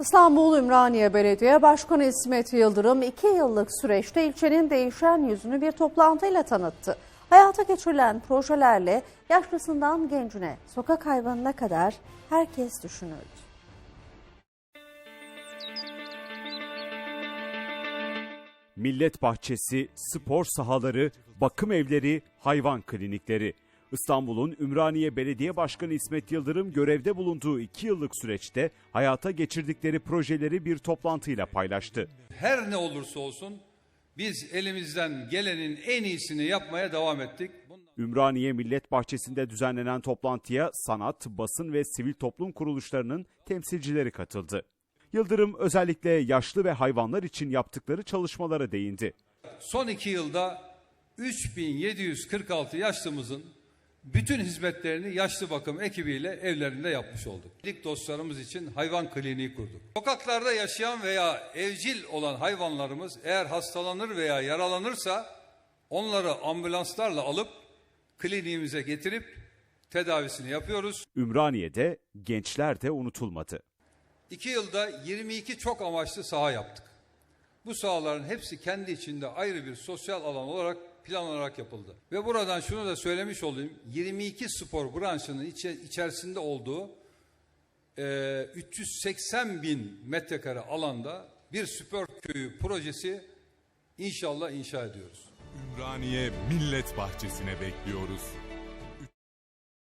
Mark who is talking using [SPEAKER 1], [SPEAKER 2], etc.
[SPEAKER 1] İstanbul Ümraniye Belediye Başkanı İsmet Yıldırım iki yıllık süreçte ilçenin değişen yüzünü bir toplantıyla tanıttı. Hayata geçirilen projelerle yaşlısından gencine, sokak hayvanına kadar herkes düşünüldü.
[SPEAKER 2] Millet bahçesi, spor sahaları, bakım evleri, hayvan klinikleri. İstanbul'un Ümraniye Belediye Başkanı İsmet Yıldırım görevde bulunduğu iki yıllık süreçte hayata geçirdikleri projeleri bir toplantıyla paylaştı.
[SPEAKER 3] Her ne olursa olsun biz elimizden gelenin en iyisini yapmaya devam ettik.
[SPEAKER 2] Ümraniye Millet Bahçesi'nde düzenlenen toplantıya sanat, basın ve sivil toplum kuruluşlarının temsilcileri katıldı. Yıldırım özellikle yaşlı ve hayvanlar için yaptıkları çalışmalara değindi.
[SPEAKER 3] Son iki yılda 3746 yaşlımızın bütün hizmetlerini yaşlı bakım ekibiyle evlerinde yapmış olduk. İlk dostlarımız için hayvan kliniği kurduk. Sokaklarda yaşayan veya evcil olan hayvanlarımız eğer hastalanır veya yaralanırsa onları ambulanslarla alıp kliniğimize getirip tedavisini yapıyoruz.
[SPEAKER 2] Ümraniye'de gençler de unutulmadı.
[SPEAKER 3] İki yılda 22 çok amaçlı saha yaptık. Bu sahaların hepsi kendi içinde ayrı bir sosyal alan olarak planlanarak yapıldı. Ve buradan şunu da söylemiş olayım. 22 spor branşının içe- içerisinde olduğu e, 380 bin metrekare alanda bir spor köyü projesi inşallah inşa ediyoruz.
[SPEAKER 4] Ümraniye Millet Bahçesi'ne bekliyoruz.